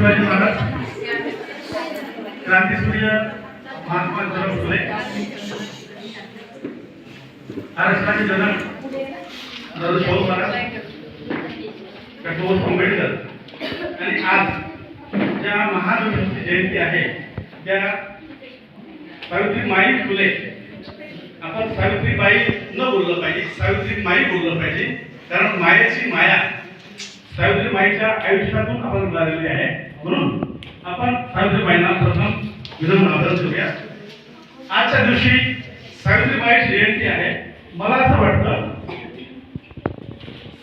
शिवाजी महाराज क्रांतीसूर्य महात्मा ज्योतिराव फुले आरक्षणाचे जनक दादा शाहू महाराज डॉक्टर आंबेडकर. आणि आज ज्या महान जयंती आहे त्या सावित्री माई फुले आपण सावित्रीबाई न बोललं पाहिजे सावित्री माई बोललं पाहिजे कारण मायेची माया सावित्रीबाईच्या आयुष्यातून आपण मिळालेली आहे. म्हणून आपण सावित्रीबाईंना प्रथम विनम्र आदर करूया. आजच्या दिवशी सावित्रीबाईची जयंती आहे. मला असं वाटतं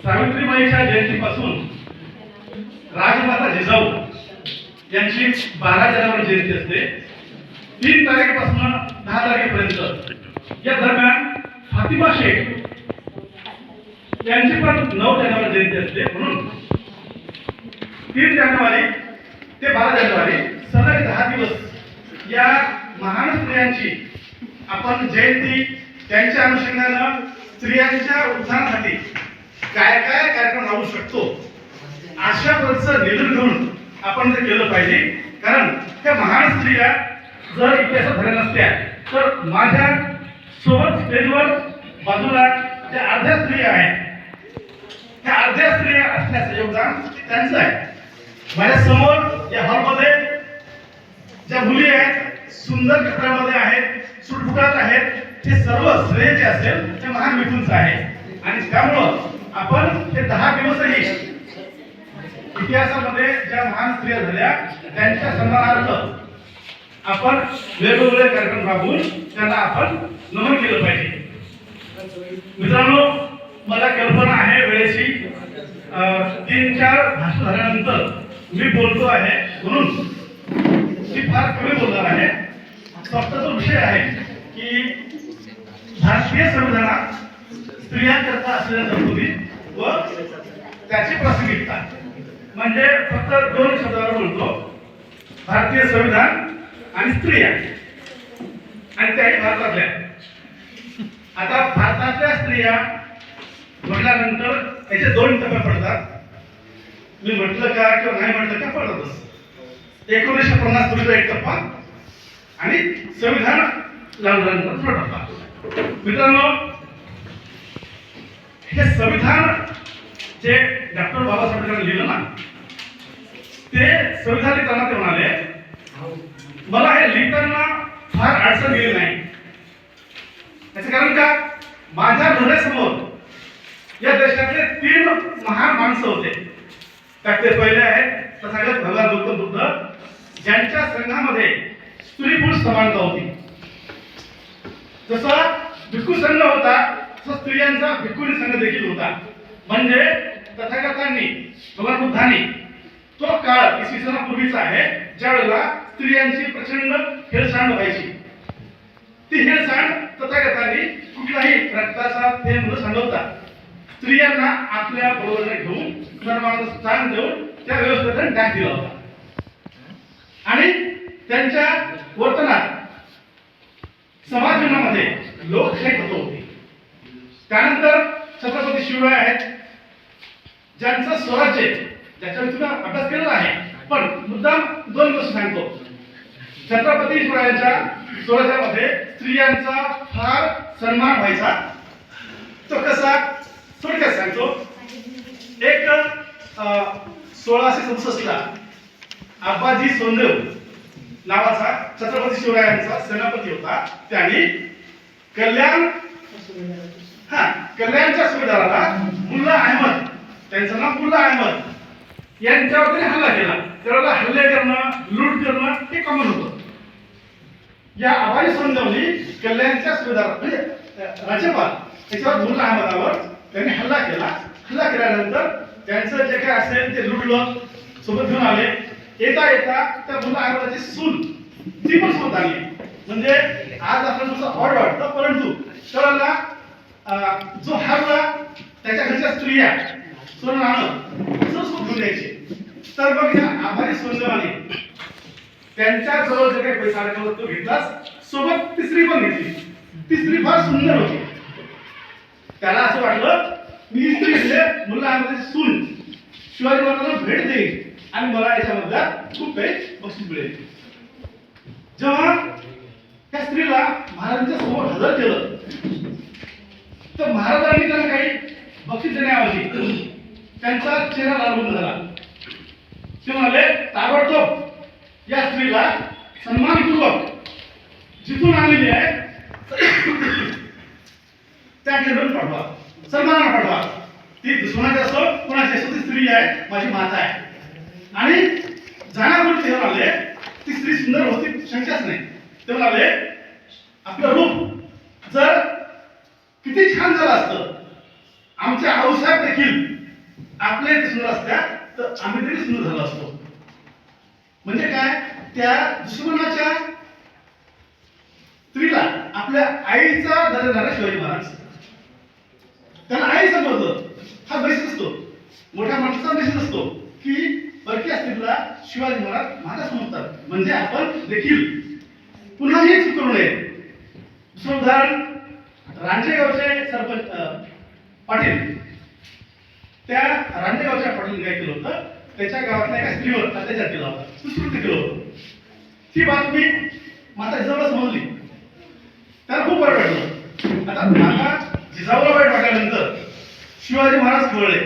सावित्रीबाईच्या जयंतीपासून राजमाता जिजाऊ यांची बारा जानेवारी जयंती असते. तीन तारखेपासून दहा तारखेपर्यंत. या दरम्यान फातिमा शेख यांची पण नऊ जानेवारी जयंती असते. म्हणून तीन जानेवारी ते बारा जानेवारी सलग दहा दिवस या महान स्त्रियांची आपण जयंती त्यांच्या अनुषंगानं स्त्रियांच्या उत्थानासाठी काय काय कार्यक्रम राहू शकतो अशा पद्धतीचं निधन घेऊन आपण ते केलं पाहिजे. कारण त्या महान स्त्रिया जर इतिहासात झाल्या नसत्या तर माझ्या सोबत स्टेजवर बाजूला ज्या अर्ध्या स्त्रिया आहेत त्या अर्ध्या स्त्रिया असण्याचं योगदान त्यांचं आहे. माझ्यासमोर या हॉलमध्ये ज्या मुली आहेत सुंदर कपड्यामध्ये आहेत सुटफुटात आहेत ते सर्व श्रेय जे असेल ते महान विठूंचं आहे. आणि त्यामुळं आपण हे दहा दिवसही इतिहासामध्ये ज्या महान स्त्रिया झाल्या त्यांच्या सन्मानार्थ आपण वेगवेगळे कार्यक्रम राबवून त्यांना आपण नमन केलं पाहिजे. मित्रांनो मला कल्पना आहे वेळेची तीन चार भाषण झाल्यानंतर मी बोलतो आहे म्हणून मी फार कमी बोलणार आहे. फक्त तो विषय आहे की भारतीय संविधानात स्त्रियांकरता असलेल्या तरतुदी व त्याची प्रासंगिकता म्हणजे फक्त दोन शब्दावर बोलतो. भारतीय संविधान आणि स्त्रिया. आणि त्याही भारतातल्या. आता भारतातल्या स्त्रिया म्हटल्यानंतर याचे दोन टप्पे पडतात. मी म्हटलं का किंवा नाही म्हटलं का पडतच एकोणीसशे पन्नास पूर्वीचा एक टप्पा आणि संविधान लागल्यानंतर दुसरा टप्पा मित्रांनो हे संविधान जे डॉक्टर बाबासाहेब आंबेडकरांनी लिहिलं ना ते संविधान लिहिताना ते म्हणाले मला हे लिहिताना फार अडचण गेली नाही. त्याचं कारण का? माझ्या डोळ्यासमोर या देशातले तीन महान माणसं होते. त्यात ते पहिले आहेत तथागत भगवान गौतम बुद्ध. ज्यांच्या संघामध्ये स्त्री पुरुष समानता होती. जसा भिक्खू संघ होता तसा स्त्रियांचा भिक्खुनी संघ देखील होता. म्हणजे तथागतांनी भगवान बुद्धांनी तो काळ इसवी सणापूर्वीचा आहे ज्या वेळेला स्त्रियांची प्रचंड हेळसांड व्हायची. ती हेळसांड तथागतांनी कुठलाही रक्ताचा थेंब सांडवता स्त्रियांना आपल्या बरोबर घेऊन धर्माचं स्थान देऊन त्या व्यवस्थेला न्याय दिला होता. आणि त्यांच्या वर्तनात समाज जीवनामध्ये लोकशाही तत्व होती. त्यानंतर छत्रपती शिवराय आहेत. ज्यांचं स्वराज्य ज्याच्यावर तुम्ही अभ्यास केलेला आहे पण मुद्दाम दोन गोष्टी सांगतो. छत्रपती शिवरायांच्या स्वराज्यामध्ये स्त्रियांचा फार सन्मान व्हायचा. तो कसा? थोडक्यात सांगतो. एक अं, सोळाशे सदुसष्टला आबाजी सोनदेव नावाचा छत्रपती शिवरायांचा सेनापती होता. त्यांनी कल्याण हा कल्याणच्या सुभेदाराला मुल्ला अहमद त्यांचं नाव मुल्ला अहमद यांच्यावर त्यांनी हल्ला केला. त्यावेळेला हल्ले करणं लूट करणं हे कॉमन होतं. या आबाई सोनदेवनी कल्याणच्या सुभेदार म्हणजे राज्यपाल त्याच्यावर मुल्ला अहमदावर त्यांनी हल्ला केला. हल्ला केल्यानंतर त्यांचं जे काय असेल ते लुटलं सोबत घेऊन आले. येता येता त्या मुल्ला अहमदाची सून ती पण सोबत आली. म्हणजे आज आपण तुझं ऑड वाटतं परंतु त्यावेळेला जो हरला त्याच्या घरच्या स्त्रिया सोनं नाणं सोबत घेऊन यायचे. तर मग या आभारी सोनदेवाने त्यांच्या जवळ जे काही पैसा आला तो घेतलाच सोबत तिसरी पण घेतली. तिसरी फार सुंदर होती. त्याला असं वाटलं मी ही स्त्री म्हणजे मुला सून. शिवाजी महाराजांना भेट देईल आणि मला याच्यामधला खूप काही बक्षीस मिळेल. जेव्हा त्या स्त्रीला महाराजांच्या समोर हजर केलं तर महाराजांनी त्यांना काही बक्षीस देण्याऐवजी त्यांचा चेहरा लालबंद झाला. ते म्हणाले ताबडतोब या स्त्रीला सन्मानपूर्वक जिथून आलेली आहे त्या केंद्रात पाठवा. सन्मानानं पाठवा ती दुश्मनाची असो कोणाची असो ती स्त्री आहे माझी माता आहे. आणि जाण्यापूर्वी ते म्हणाले ती स्त्री सुंदर होती शंकाच नाही. ते म्हणाले आपलं रूप जर किती छान झालं असतं आमच्या आऊसाहेब देखील आपल्या सुंदर असत्या तर आम्ही तरी सुंदर झालो असतो. म्हणजे काय? त्या दुश्मनाच्या स्त्रीला आपल्या आईचा दर्जा झाला शिवाजी महाराज. त्याला आई समजलं हा बेसिस असतो. मोठ्या माणसाचा बेसिस असतो की परक्या स्त्रीला शिवाजी महाराज माझा समजतात. म्हणजे आपण देखील. पुन्हा हे चूक करू नये. दुसरं उदाहरण रांजेगावचे सरपंच पाटील. त्या रांजेगावच्या पाटील काय केलं होतं? त्याच्या गावातल्या एका स्त्रीवर अत्याचार केला होता. सुश्रुत केलं होतं. ती बातमी माता जवळच समजली त्याला खूप बरं वाटलं. आता माता टाकल्यानंतर शिवाजी महाराज कळले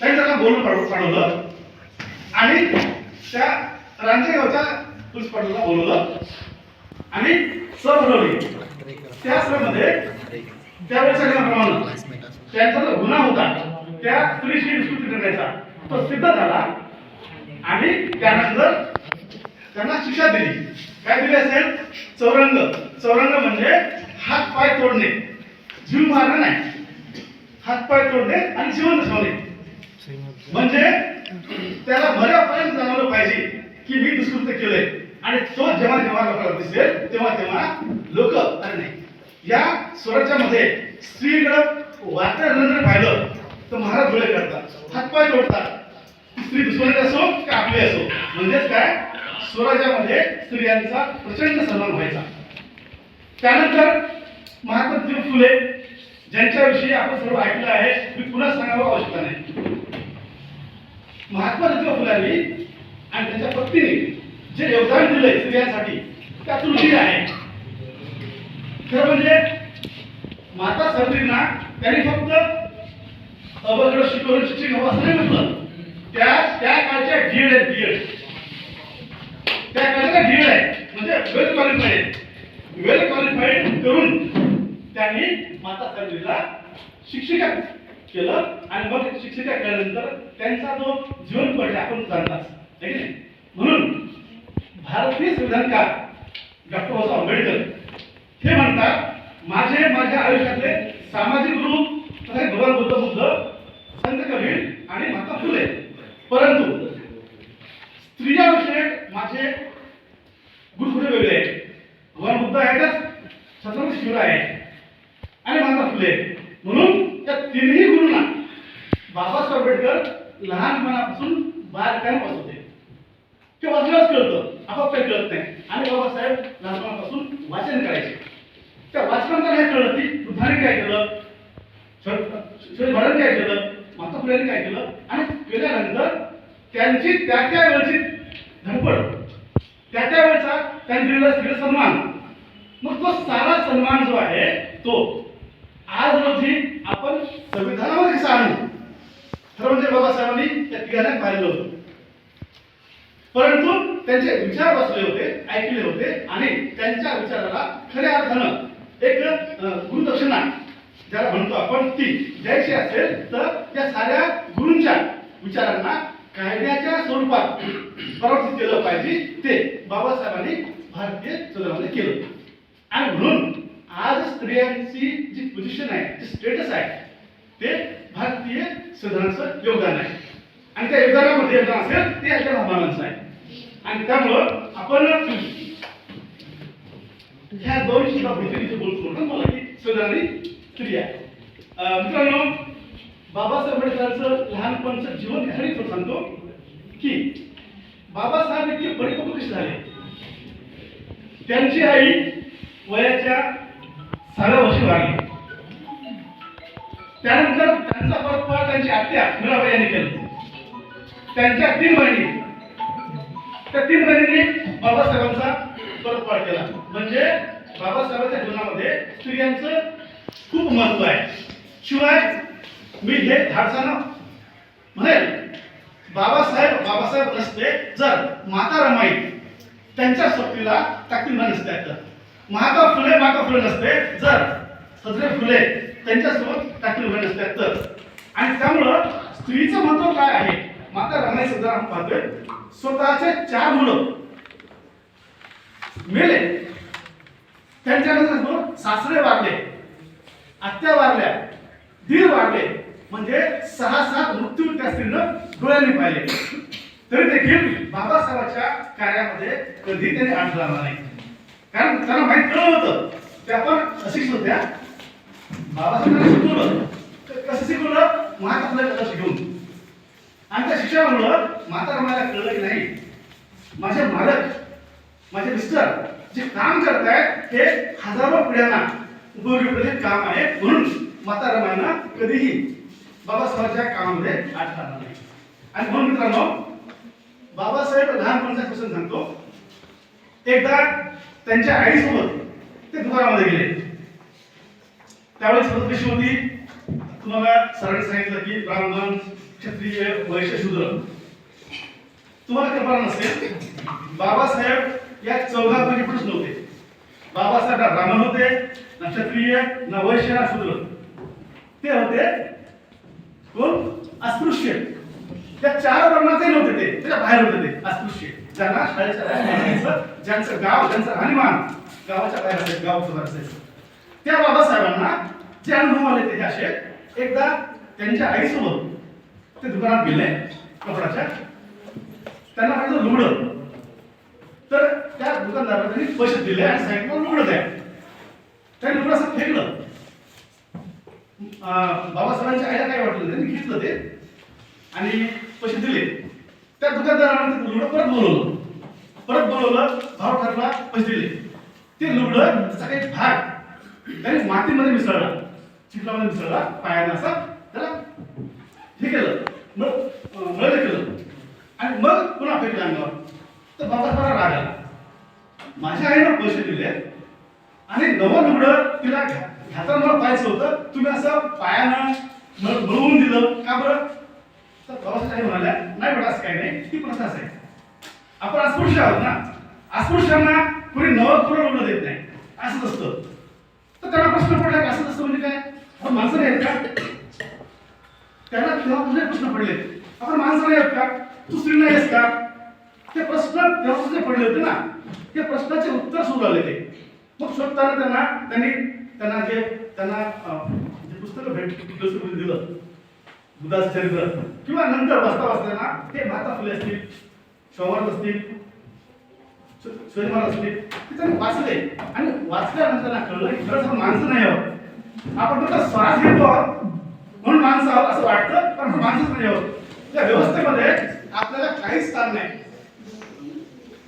त्यांनी त्यांना बोलून पाठव- पाठवलं आणि त्या रांजेगावच्या पुष्पाला बोलवलं. आणि सर बोलवली. त्या सभेमध्ये त्यावेळेच्या नियमाप्रमाणे त्यांचा जो गुन्हा होता त्या स्त्रीशी विस्तृत करण्याचा तो सिद्ध झाला. आणि त्यानंतर त्यांना शिक्षा दिली. काय दिली असेल? चौरंग. चौरंग म्हणजे हात पाय तोडणे. जीव मारला नाही. हातपाय तोडले आणि जिवंत ठेवणे म्हणजे त्याला बऱ्यापर्यंत जाणवलं पाहिजे की मी दुष्कृत्य केलंय. आणि तो जेव्हा जेव्हा लोकांना दिसेल तेव्हा तेव्हा लोक अरे नाही. या स्वराज्यामध्ये स्त्रीकडं वातावरण पाहिलं तर महाराज डोळे करतात हातपाय तोडतात. स्त्री दुसऱ्याची असो का आपली असो? म्हणजेच काय? स्वराज्यामध्ये स्त्रियांचा प्रचंड सन्मान व्हायचा. त्यानंतर महात्मा फुले ज्यांच्याविषयी आपण सर्व ऐकलं आहे मी पुन्हा सांगावं आवश्यकता नाही. महात्मा ज्योतिबा फुलांनी आणि त्यांच्या पत्नीने जे योगदान दिलंय स्त्रियांसाठी त्यातून हे आहे खरं म्हणजे माता सावित्रींना त्यांनी फक्त अवघड शिकवून शिक्षक हवं असं नाही म्हटलं त्या त्या काळच्या डीएड आहेत डीएड त्या काळच्या डीएड आहे म्हणजे वेल क्वालिफाईड वेल क्वालिफाईड करून त्यांनी माता सावित्रीला शिक्षिका केलं आणि मग शिक्षिका केल्यानंतर त्यांचा जो जीवन पडला आपण जाणताच आहे की नाही म्हणून भारतीय संविधानकार डॉक्टर बाबासाहेब आंबेडकर हे म्हणतात माझे माझ्या आयुष्यातले सामाजिक गुरु तसे भगवान बुद्ध बुद्ध संत कबीर आणि माता फुले परंतु स्त्रियाविषयक माझे गुरु वेगळे आहेत. भगवान बुद्ध आहेतच छत्रपती शिवराय आहे आणि महात्मा फुले. म्हणून त्या तिन्ही गुरुंना बाबासाहेब आंबेडकर लहानपणापासून बालकांपासून होते ते वाचलंच कळतं. आपोआप काही कळत नाही. आणि बाबासाहेब लहानपणापासून वाचन करायचे. त्या वाचनाला हे कळलं की बुद्धाने काय केलं? शिवाजी महाराजांनी काय केलं? माता फुलेंनी काय केलं? आणि केल्यानंतर त्यांची त्या त्या वेळची धडपड. त्या त्या वेळचा त्यांनी दिलेला स्त्री सन्मान. मग तो सारा सन्मान जो आहे तो आज रोजी आपण संविधानामध्ये कसा आणू खरं म्हणजे बाबासाहेबांनी त्या तिघांना पाहिलं होतं. परंतु त्यांचे विचार बसले होते ऐकले होते आणि त्यांच्या विचाराला खऱ्या अर्थानं एक गुरुदक्षिणा ज्याला म्हणतो आपण ती. द्यायची असेल तर त्या साऱ्या गुरूंच्या विचारांना कायद्याच्या स्वरूपात प्रवर्तित केलं पाहिजे ते बाबासाहेबांनी भारतीय संविधानामध्ये केलं. आणि म्हणून आज स्त्रियांची जी पोझिशन आहे जी स्टेटस आहे ते भारतीय संविधानाचं योगदान आहे. आणि त्या योगदानामध्ये योगदान असेल ते आपल्या भावनांचं आहे. आणि त्यामुळं आपण ह्या दोन शब्दाबद्दल बोलतो ना मला की संविधानी स्त्री आहे. मित्रांनो बाबासाहेब आंबेडकरांचं लहानपणचं जीवन यासाठी सांगतो की बाबासाहेब इतके परिपक्व कसे झाले. त्यांची आई वयाच्या सहाव्या वर्षी वाढली. त्यानंतर त्यांचा परतवार त्यांची आत्या मीराबाई यांनी केलं. त्यांच्या तीन बहिणी. त्या तीन बहिणींनी बाबासाहेबांचा परतवाड केला. म्हणजे बाबासाहेबांच्या जीवनामध्ये स्त्रियांचं खूप महत्त्व आहे. शिवाय मी हे धाडसानं म्हणेल बाबासाहेब बाबासाहेब नसते जर माता रमाई त्यांच्या स्वप्नीला टाकतील नसते तर. महात्मा फुले महात्मा फुले नसते जर सदरे फुले त्यांच्यासोबत टाकतील नसते तर. आणि त्यामुळं स्त्रीचं महत्त्व काय आहे? माता रमाई सुद्धा आपण पाहतोय स्वतःचे चार मुलं मेले. त्यांच्यानंतर सासरे वारले आत्या वारल्या दीर वारले. म्हणजे सहा सात मृत्यू त्या स्त्रीनं डोळ्यांनी पाहिले. तरी देखील बाबासाहेबांच्या कार्यामध्ये कधी त्याने आठ झाला नाही. कारण त्यांना माहीत कळलं होतं त्या पण अशिक्षित होत्या बाबासाहेबांना शिकवलं. कसं शिकवलं? महात्मा कसं शिकवून? आणि त्या शिक्षणामुळं माता रमायला कळलं की नाही. माझे मालक माझे मिस्टर जे काम करतायत ते हजारो पिढ्यांना उपयोगी काम आहे म्हणून माता रमायना कधीही बाबासाहेबांच्या कामामध्ये अडथळा नाही आणि म्हणून मित्रांनो बाबासाहेब लहानपणाचा प्रसंग सांगतो. एकदा त्यांच्या आईसोबत ते दुकानामध्ये गेले. त्यावेळेस पद्धत कशी होती? तुम्हाला सरांनी सांगितलं की ब्राह्मण क्षत्रिय वैश्य शूद्र. तुम्हाला कल्पना नसते बाबासाहेब या चौघांपैकी प्रश्न होते बाबासाहेब ना ब्राह्मण होते ना क्षत्रिय ना वैश्य ना शूद्र. ते होते कोण? अस्पृश्य. त्या चार वर्णाचे नव्हते ते. त्याच्या बाहेर होते ते. अस्पृश्य. ज्यांना शाळेच्या बाहेर ज्यांचं गाव ज्यांचं राहणीमान गावाच्या बाहेर असायचं गाव बाहेर असायचं त्या बाबासाहेबांना जे अनुभव आले ते असे एकदा त्यांच्या आईसोबत ते दुकानात गेले कपडाच्या त्यांना म्हटलं लुगडं. तर त्या दुकानदाराला त्यांनी पैसे दिले आणि सांगितलं लुगडं द्या. त्यांनी लुगडं असं फेकलं. बाबासाहेबांच्या आईला काय वाटलं त्यांनी घेतलं ते. आणि पैसे दिले. त्या दुकानदाराने ते लुगडं परत बोलवलं. परत बोलवलं भाव ठरला पैसे दिले. ते लुगडं त्याचा काही भाग. त्याने मातीमध्ये मिसळला. चिखलामध्ये मिसळला पायाने असा त्याला हे केलं. मग अं, मळलं केलं. आणि मग पुन्हा फेकलं अंगावर. तर बाबासाहेबांना राग आला. माझ्या आईनं पैसे दिले आणि नवं लुगडं तिला घ्या- ह्याचा मला पाहायचं होतं. तुम्ही असं पायानं मळ- दिलं. का बरं? तर प्रवास काही म्हणाल्या नाही बेटा असं काही नाही. ती प्रथा आहे आपण अस्पृश्य आहोत ना. अस्पृश्यांना कोणी नवं कोणी लुगडं देत नाही. असंच असतं. तर त्यांना प्रश्न पडला असंच असतं म्हणजे काय? आपण माणसं नाही आहेत का? त्यांना तेव्हा कुठले प्रश्न पडले. आपण माणसं नाही आहेत का? तू स्त्री नाही आहेस का? ते प्रश्न तेव्हा पडले होते ना. ते प्रश्नाचे उत्तर सुरू आले ते. मग स्वतःला त्यांना त्यांनी त्यांना जे त्यांना जे पुस्तकं भेट दिलं बुद्धाचं चरित्र किंवा नंतर वाचता वाचताना ते महात्मा फुले असतील शोभात असतील स्वयंपाक असतील ते त्यांनी वाचले. आणि वाचल्यानंतर कळलं की खरंच माणसं नाही आहोत. आपण फक्त श्वास घेतो आहोत. म्हणून माणसं आहोत असं वाटतं पण आपण माणसंच नाही आहोत. त्या व्यवस्थेमध्ये आपल्याला काहीच स्थान नाही.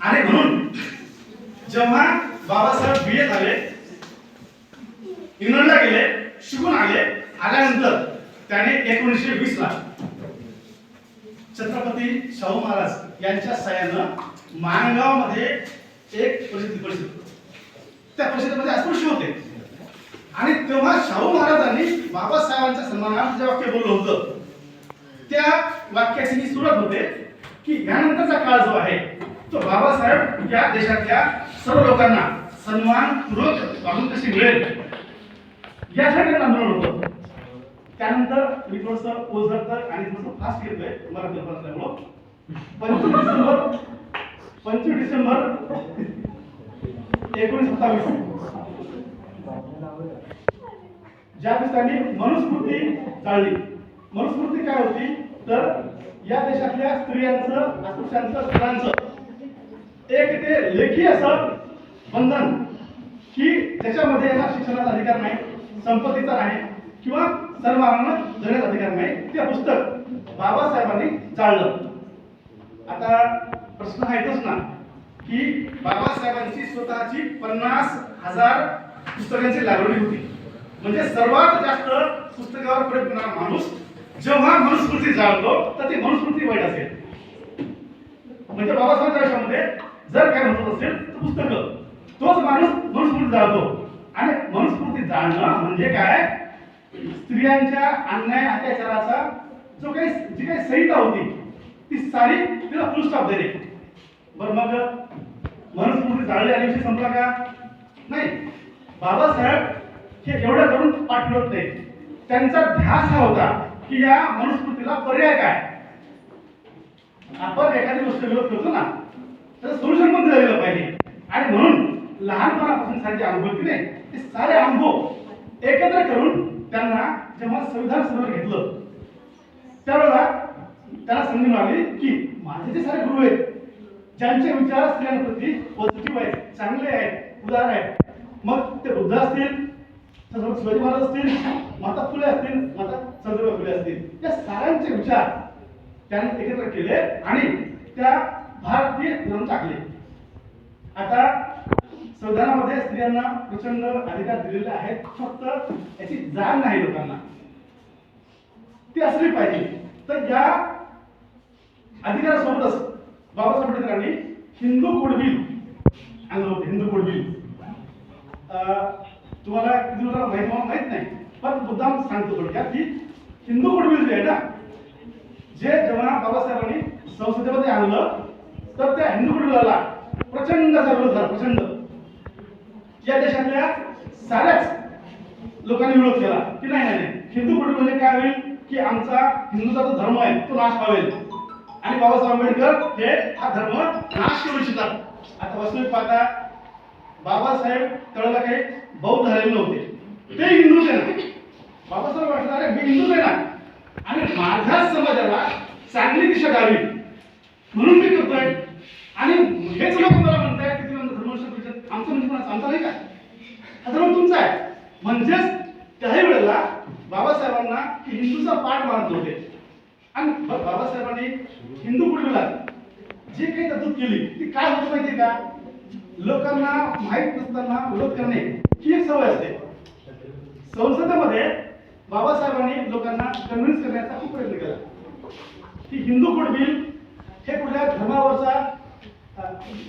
आणि म्हणून जेव्हा बाबासाहेब बी ए झाले इंग्लंडला गेले शिकून आले. आल्यानंतर त्याने एकोणीसशे वीस ला छत्रपती शाहू महाराज यांच्या सहाय्यानं माणगावमध्ये एक प्रसिद्धी परिषद त्या परिषदेमध्ये अस्पृश्य होते. आणि तेव्हा शाहू महाराजांनी बाबासाहेबांच्या सन्मानार्थ जे वाक्य बोललं होतं त्या वाक्याची ही सुरुवात होते की यानंतरचा काळ जो आहे तो बाबासाहेब या देशातल्या सर्व लोकांना सन्मान पूर्वक वागणूक कशी मिळेल? यासाठी आंदोलन होतं. त्यानंतर मी थोडस ओझरतं आणि थोडस फास्ट घेतोय मला कल्पना असल्यामुळं. पंचवीस डिसेंबर पंचवीस डिसेंबर एकोणीस सत्तावीस. ज्या दिवसांनी मनुस्मृती जाळली. मनुस्मृती काय होती? तर या देशातल्या स्त्रियांचं अस्पृश्यांचं स्त्रियांचं. एक ते लेखी असं बंधन की त्याच्यामध्ये यांना शिक्षणाचा अधिकार नाही. संपत्तीचा नाही किंवा सर्वांना जगण्याचा अधिकार नाही. ते पुस्तक बाबासाहेबांनी जाळलं. आता प्रश्न आहेतच ना की बाबासाहेबांची स्वतःची पन्नास हजार पुस्तकांची लायब्ररी होती. म्हणजे सर्वात जास्त पुस्तकावर प्रेम करणारा माणूस जेव्हा मनुस्मृती जाळतो तर ती मनुस्मृती वाईट असेल. म्हणजे बाबासाहेबांच्या आयुष्यामध्ये जर काय म्हणत असेल तर पुस्तक तोच माणूस मनुस्मृती जाळतो आणि मनुस्मृती जाणणं म्हणजे काय? स्त्रियांच्या अन्याय अत्याचाराचा जो काही जी काही संहिता होती ती सारी तिला फुल स्टॉप बरं मग मनुस्मृती जाळली आणि विषय संपला का? नाही. बाबासाहेब हे एवढं करून पाठवत नाही. त्यांचा ध्यास हा होता की या मनुस्मृतीला पर्याय काय? आपण एखादी गोष्ट विरोध करतो ना त्याचं सोल्युशन पण दिलं पाहिजे. आणि म्हणून लहानपणापासून सारखे अनुभव होते नाही ते सारे अनुभव एकत्र करून त्यांना जेव्हा संविधान सभेवर घेतलं त्यावेळेला त्याला संधी मिळाली की माझे जे सारे गुरु आहेत ज्यांचे विचार स्त्रियांप्रती पॉझिटिव्ह आहेत चांगले आहेत उदार आहेत मग ते बुद्ध असतील शिवाजी महाराज असतील माता फुले असतील माता चंद्रबाई फुले असतील या साऱ्यांचे विचार त्याने एकत्र केले आणि त्या भारतीय धरून टाकले आता संविधानामध्ये स्त्रियांना प्रचंड अधिकार दिलेले आहेत. फक्त याची जाण नाही लोकांना. ती असली पाहिजे. तर या अधिकारासोबतच बाबासाहेब आंबेडकरांनी हिंदू कोड बिल आणलं होतं हिंदू कोड बिल. अं, तुम्हाला किती लोकांना माहीत मला माहीत नाही पण मुद्दाम सांगतो थोडक्यात की हिंदू कोड बिल जे आहे ना जे जेव्हा बाबासाहेबांनी संसदेमध्ये आणलं तर त्या हिंदू कोड बिलाला प्रचंड असा विरोध झाला प्रचंड या देशातल्या साऱ्याच लोकांनी विरोध केला. की नाही नाही हिंदू कुटुंब म्हणजे काय होईल? की आमचा हिंदूचा जो धर्म आहे तो नाश पावेल आणि बाबासाहेब आंबेडकर हे हा धर्म नाश करू इच्छितात आता वास्तविक पाहता बाबासाहेब त्यावेळेला काही बौद्ध झालेले नव्हते. ते हिंदूच आहे ना बाबासाहेब वाटलं अरे मी हिंदूच आहे ना आणि माझ्या समाजाला चांगली दिशा द्यावी. म्हणून मी करतोय. आणि हेच लोक मला म्हणताय की तुम्ही धर्मरक्षण परिषद आमचं आमचा नाही का? हा धर्म तुमचा आहे. म्हणजेच त्याही वेळेला बाबासाहेबांना हिंदूचा पाठ मानत होते. आणि बाबासाहेबांनी हिंदू कुटुंबात जे काही तरतूद केली ती काय होत माहितीये का? लोकांना माहीत नसताना विरोध करणे ही एक सवय असते. संसदेमध्ये बाबासाहेबांनी लोकांना कन्व्हिन्स करण्याचा खूप प्रयत्न केला. की हिंदू कोड बिल हे कुठल्या धर्मावरचा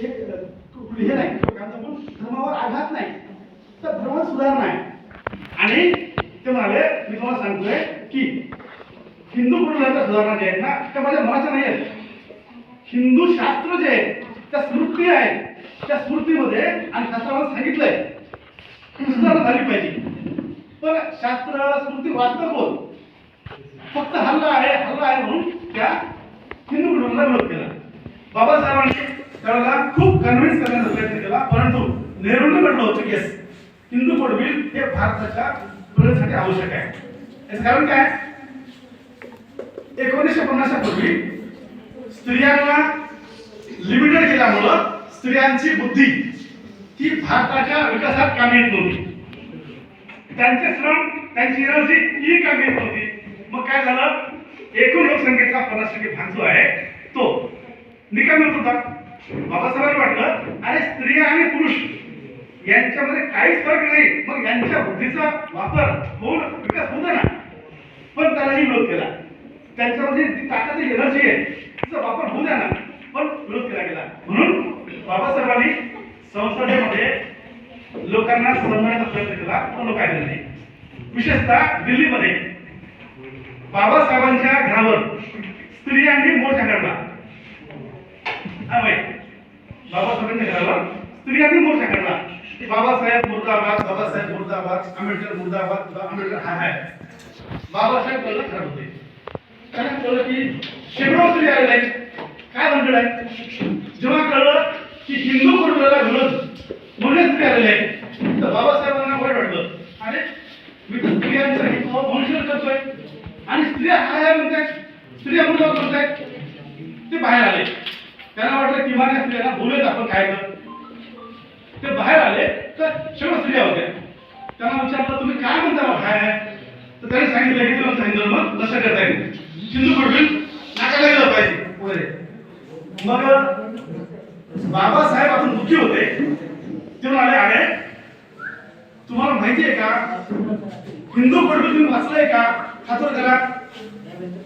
एक कुठली हे नाही. काय म्हणतो धर्मावर आघात नाही. तर धर्मात सुधारणा आहे आणि ते म्हणाले मी तुम्हाला सांगतोय की हिंदू कुटुंबाच्या सुधारणा ज्या आहेत ना त्या माझ्या मनाच्या नाही आहेत. हिंदू शास्त्र जे आहे त्या स्मृती आहेत. त्या स्मृतीमध्ये आणि शास्त्रामध्ये सांगितलंय. सुधारणा झाली पाहिजे. पण शास्त्र स्मृती वाचतं कोण? फक्त हल्ला आहे हल्ला आहे म्हणून त्या हिंदू कुटुंबाला विरोध केला. बाबासाहेबांनी त्यावेळेला खूप कन्व्हिन्स करण्याचा प्रयत्न केला. परंतु नेहरूंनी म्हटलं होतं की हिंदू कोड हे भारताच्या पुरेसाठी आवश्यक आहे. याचं कारण काय? एकोणीसशे पन्नासच्या पूर्वी स्त्रियांना लिमिटेड केल्यामुळं स्त्रियांची बुद्धी ही भारताच्या विकासात कामी येत नव्हती. त्यांचे श्रम त्यांची एनर्जी ही कामी येत नव्हती. मग काय झालं? एकूण लोकसंख्येचा पन्नास टक्के भाग जो आहे. तो निकामी होत होता. बाबासाहेबांनी वाटलं. अरे स्त्री आणि पुरुष यांच्यामध्ये काहीच फरक नाही. मग यांच्या बुद्धीचा वापर होऊन विकास होतो ना? पण त्यालाही विरोध केला. त्यांच्यामध्ये जी ताकद एनर्जी आहे. तिचा वापर होऊ द्या ना. पण विरोध केला गेला. म्हणून बाबासाहेबांनी संसदेमध्ये लोकांना समजण्याचा प्रयत्न केला. पण लोक ऐकले नाही. विशेषतः दिल्लीमध्ये बाबासाहेबांच्या घरावर स्त्रियांनी मोर्चा काढला. हा बाई स्त्रियांनी मोर्चा काढला की? बाबासाहेब मुर्दाबाद बाबासाहेब मुर्दाबाद आंबेडकर मुर्दाबाद आंबेडकर हा आहे. बाबासाहेब कळलं खराब होते. त्यांना कळलं की शेकडो स्त्री आलेले आहेत. काय भानगड आहे? जेव्हा कळलं की हिंदू कुटुंबाला विरोध मुले स्त्री आलेले आहेत तर बाबासाहेबांना वाईट वाटलं. अरे मी तर स्त्रियांचं हित मनुष्य करतोय. आणि स्त्रिया हा आहे म्हणतायत स्त्रिया मुलं म्हणतायत ते बाहेर आले. त्यांना वाटलं किमान असले ना बोलूयात आपण काय तर ते बाहेर आले तर शेवट स्त्रिया होत्या. त्यांना विचारलं तुम्ही काय म्हणता बा काय आहे तर त्यांनी सांगितलं हे तुला सांगितलं मग तसं करता येईल. सिंधू पडवी नाकाला गेलं पाहिजे. वगैरे मग बाबासाहेब आपण दुःखी होते. ते म्हणाले अरे तुम्हाला माहिती आहे का? हिंदू पडवी तुम्ही वाचलंय का? हातवर करा.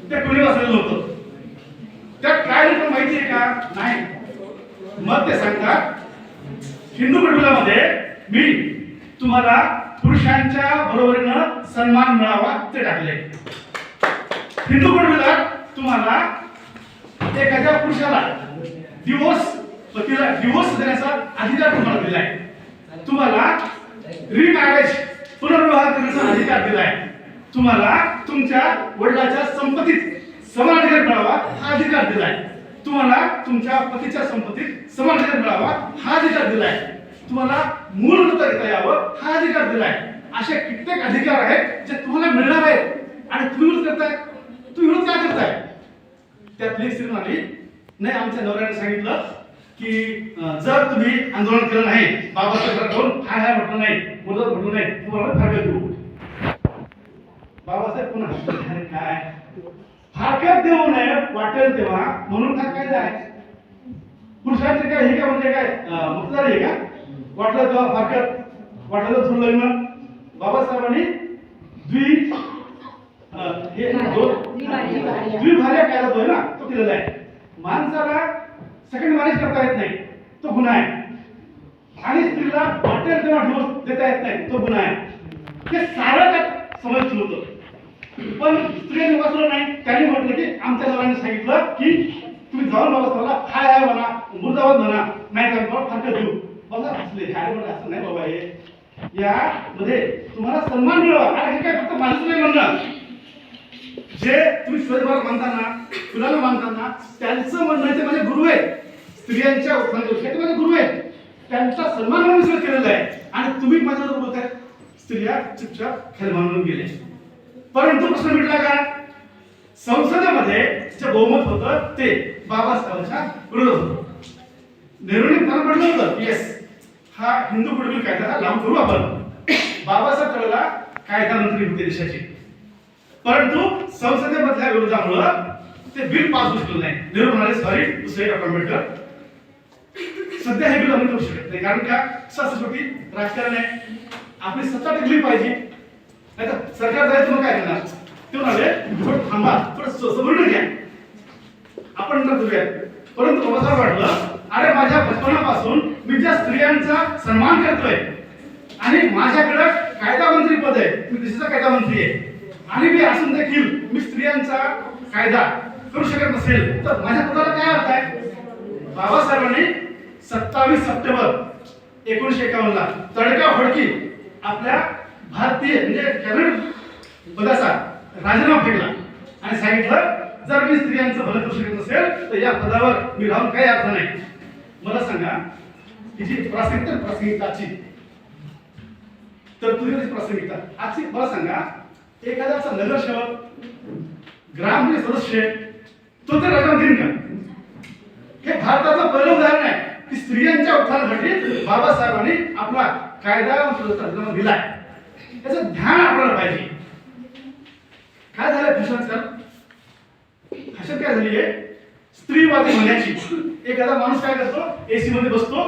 ते कोणी वाचलेलं होतं. त्यात काय कारण माहिती आहे का? नाही. मग ते सांगतात हिंदू कुटुंबामध्ये मी तुम्हाला पुरुषांच्या बरोबरीनं सन्मान मिळावा ते टाकले. हिंदू कुटुंबात तुम्हाला एखाद्या पुरुषाला दिवस पतीला दिवस देण्याचा अधिकार तुम्हाला दिलाय. तुम्हाला रिमॅरेज पुनर्विवाह करण्याचा अधिकार दिलाय. तुम्हाला तुमच्या वडिलाच्या संपत्तीत समान अधिकार मिळावा हा अधिकार दिलाय. तुम्हाला तुमच्या पतीच्या संपत्तीत समान अधिकार मिळावा हा अधिकार दिलाय. तुम्हाला मूल दत्तक घेता यावं हा अधिकार दिलाय. असे कित्येक अधिकार आहेत जे तुम्हाला मिळणार आहेत. आणि तुम्ही विरोध करताय. तुम्ही विरोध काय करताय? त्यातली स्त्री म्हणाली नाही आमच्या नवऱ्याने सांगितलं की जर तुम्ही आंदोलन केलं नाही बाबासाहेब कोण हाय हाय म्हटलं नाही मुदत म्हटलं नाही तुम्हाला फारकत देऊ बाबासाहेब पुन्हा काय? फारकत देऊ नये वाटेल तेव्हा. म्हणून हा काय आहे पुरुषांचे काय हे काय म्हणजे काय? अं, मुक्तदार हे का? वाटलं तेव्हा फारकत. वाटलं तर थोडं लग्न. बाबासाहेबांनी द्वि हे द्विभार्या कायदा जो आहे ना तो दिलेला आहे. माणसाला सेकंड मॅरेज करता येत नाही. तो गुन्हा आहे. आणि स्त्रीला वाटेल तेव्हा डोस देता येत नाही. तो गुन्हा आहे. हे सारं त्यात समज होतं. पण स्त्रियांनी वाचलं नाही. त्यांनी म्हटलं की आमच्या सरांनी सांगितलं की तुम्ही जाऊन बाबा हाय हाय म्हणा मुर्दाबाद म्हणा नाही तर बाबा फारकत देऊ. बघा असले काय म्हणलं असं नाही बाबा हे. यामध्ये तुम्हाला सन्मान मिळवा. आणि हे काय फक्त माणसं नाही म्हणणं. जे तुम्ही स्वयंपाक मानताना फुलाला मानताना त्यांचं म्हणणं ते माझे गुरु आहेत. स्त्रियांच्या उत्थानाच्या ते माझे गुरु आहेत. त्यांचा सन्मान म्हणून केलेला केलेलं आहे. आणि तुम्ही माझ्याबरोबर बोलताय. स्त्रिया चुपचाप खेळ म्हणून गेले. परंतु प्रश्न मिटला का संसदेमध्ये जे बहुमत होतं ते बाबासाहेबांच्या विरोधात होतं. नेहरूने त्यांना म्हटलं होतं येस हा हिंदू कुटुंबी कायदा लागू करू आपण. बाबासाहेब त्यावेळेला कायदा मंत्री होते देशाचे. परंतु संसदेमधल्या विरोधामुळं ते बिल पास होऊ शकलं नाही. नेहरू म्हणाले सॉरी दुसरे डॉक्टर सध्या हे बिल आम्ही करू शकत नाही कारण का? सहस्रपती राजकारण आहे. आपली सत्ता टिकली पाहिजे. नाही तर सरकार जायचं मग काय करणार? ते म्हणाले थोडं थांबा थोडं समजून घ्या. आपण नंतर करूया परंतु मला वाटलं अरे माझ्या बचपनापासून मी ज्या स्त्रियांचा सन्मान करतोय आणि माझ्याकडे कायदा मंत्री पद आहे मी देशाचा कायदा मंत्री आहे आणि मी असून देखील मी स्त्रियांचा कायदा करू शकत नसेल तर माझ्या पदाला काय अर्थ आहे? बाबासाहेबांनी सत्तावीस सप्टेंबर एकोणीशे एकावन्न ला तडका फडकी आपल्या भारतीय म्हणजे कॅबिनेट पदाचा राजीनामा फेकला आणि सांगितलं जर मी स्त्रियांचं भलं करू शकत नसेल तर या पदावर मी राहून काही अर्थ नाही. मला सांगा की जी प्रासंगिकता प्रासंगिकताची. तर तुझी प्रासंगिकता? आजची मला सांगा एखाद्याचा नगरसेवक ग्राम सदस्य तो तर राजीनामा देईन का? हे भारताचं पहिलं उदाहरण आहे. की स्त्रियांच्या उत्थानासाठी बाबासाहेबांनी आपला कायदा राजीनामा दिलाय. त्याचं ध्यान आपल्याला पाहिजे. काय झालं फॅशन फॅशन काय झाली आहे स्त्रीवादी होण्याची एखादा माणूस काय करतो? एसी मध्ये बसतो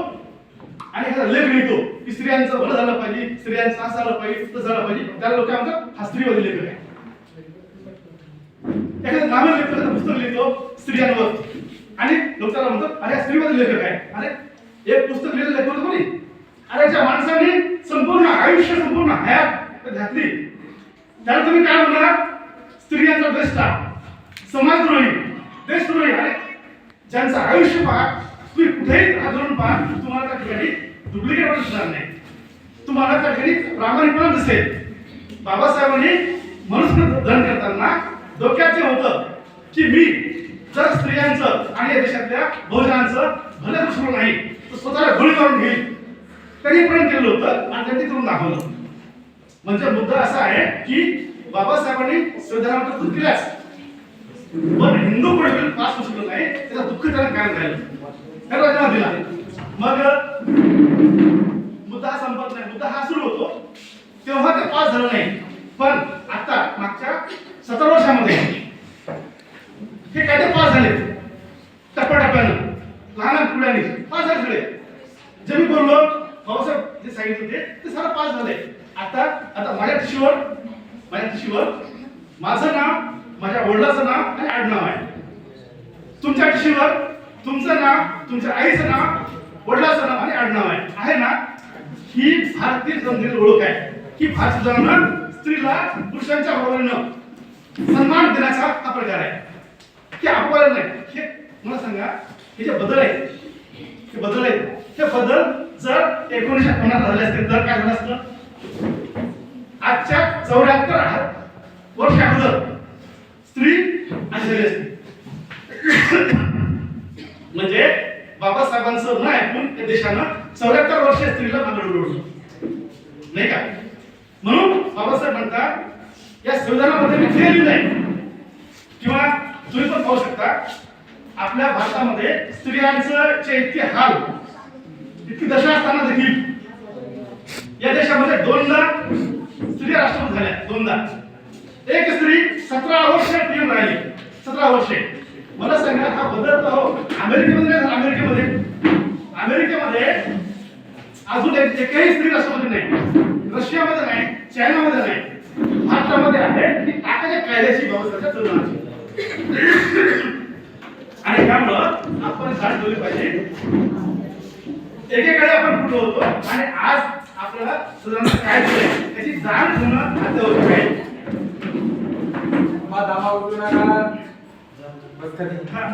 आणि एखादा लेख लिहितो की स्त्रियांचं भलं झालं पाहिजे स्त्रियांचं असं झालं पाहिजे तसं झालं पाहिजे. त्याला लोक आमचं म्हणतात? हा स्त्रीवादी लेखक आहे. एखादा ग्रामीण लेखक एखादं पुस्तक लिहितो स्त्रियांवर. आणि लोक त्याला म्हणतात अरे स्त्रीवादी लेखक आहे. अरे एक पुस्तक लिहिलं लेखक कोणी? अरे ज्या माणसाने संपूर्ण आयुष्य संपूर्ण हयात घातली त्याला तुम्ही काय म्हणणार स्त्रियांचा द्रष्टा समाजद्रोही देशद्रोही. अरे ज्यांचं आयुष्य पहा तुम्ही कुठेही आंदोलन पहा तुम्हाला त्या ठिकाणी डुप्लिकेट दिसणार नाही. तुम्हाला त्या ठिकाणी प्रामाणिकपणा दिसेल. बाबासाहेबांनी मनुष्य धन करताना डोक्यात जे होतं की मी जर स्त्रियांचं आणि या देशातल्या बहुजनांचं भलं दुसरं नाही तर स्वतःला गोळी करून घेईल. त्यांनी पण केलं होतं. आणि त्यांनी करून दाखवलं. म्हणजे मुद्दा असा आहे की बाबासाहेबांनी संविधानावर तरतूद केल्यास पण हिंदू पडवेल पास होऊ शकत नाही त्याचं दुःख त्याला कायम राहिलं. त्याला राजीनामा दिला. मग मुद्दा हा संपत नाही. मुद्दा हा सुरू होतो. तेव्हा ते पास झालं नाही. पण आता मागच्या सतरा वर्षामध्ये हे कायदे पास झाले. टप्प्याटप्प्यानं लहान पुढ्याने पास झाले सगळे. जे मी बोललो भाऊसाहेब जे साईड ते ते सारं पास झाले आता आता माझ्या टिशीवर माझ्या टिशीवर माझं नाव माझ्या वडिलाचं नाव आणि आडनाव आहे. तुमच्या टिशीवर तुमचं नाव तुमच्या आईचं नाव वडिलाचं नाव आणि आडनाव आहे. आहे ना? ही भारतीय जनतेची ओळख आहे. की भारतीय जनानं स्त्रीला पुरुषांच्या बरोबरीनं सन्मान देण्याचा हा प्रकार आहे. की अपवाद नाही. हे मला सांगा हे जे बदल आहेत हे बदल आहेत हे बदल जर एकोणीसशे पन्नास झाले असते तर काय झालं असतं? आजच्या चौऱ्याहत्तर वर्ष अगोदर स्त्री आलेली असते. म्हणजे बाबासाहेबांचं न ऐकून त्या देशानं चौऱ्याहत्तर वर्ष स्त्रीला मागं उडवलं. नाही का? म्हणून बाबासाहेब म्हणतात या संविधानामध्ये मी जे लिहिलंय किंवा तुम्ही पण पाहू शकता आपल्या भारतामध्ये स्त्रियांचं चे इतके हाल इतकी दशा असताना देखील या देशामध्ये दोनदा स्त्री राष्ट्रपती झाल्या. दोनदा. एक स्त्री सतरा वर्ष पीएम राहिली. सतरा वर्षे. मला सांगा हा बदल हो. अमेरिकेमध्ये नाही अमेरिकेमध्ये. अमेरिकेमध्ये अजून एक एकही स्त्री राष्ट्रपती नाही. रशियामध्ये नाही. चायनामध्ये नाही. भारतामध्ये आहे. ही टाकाच्या कायद्याची व्यवस्था तुलनाची. आणि त्यामुळं आपण झाड ठेवली पाहिजे. एकेकडे आपण कुठं होतो? आणि आज आपल्याला सुधारणा काय झालंय याची जाण ठेवणं अत्यावश्यक आहे. दामा उठू नका बस कधी हा,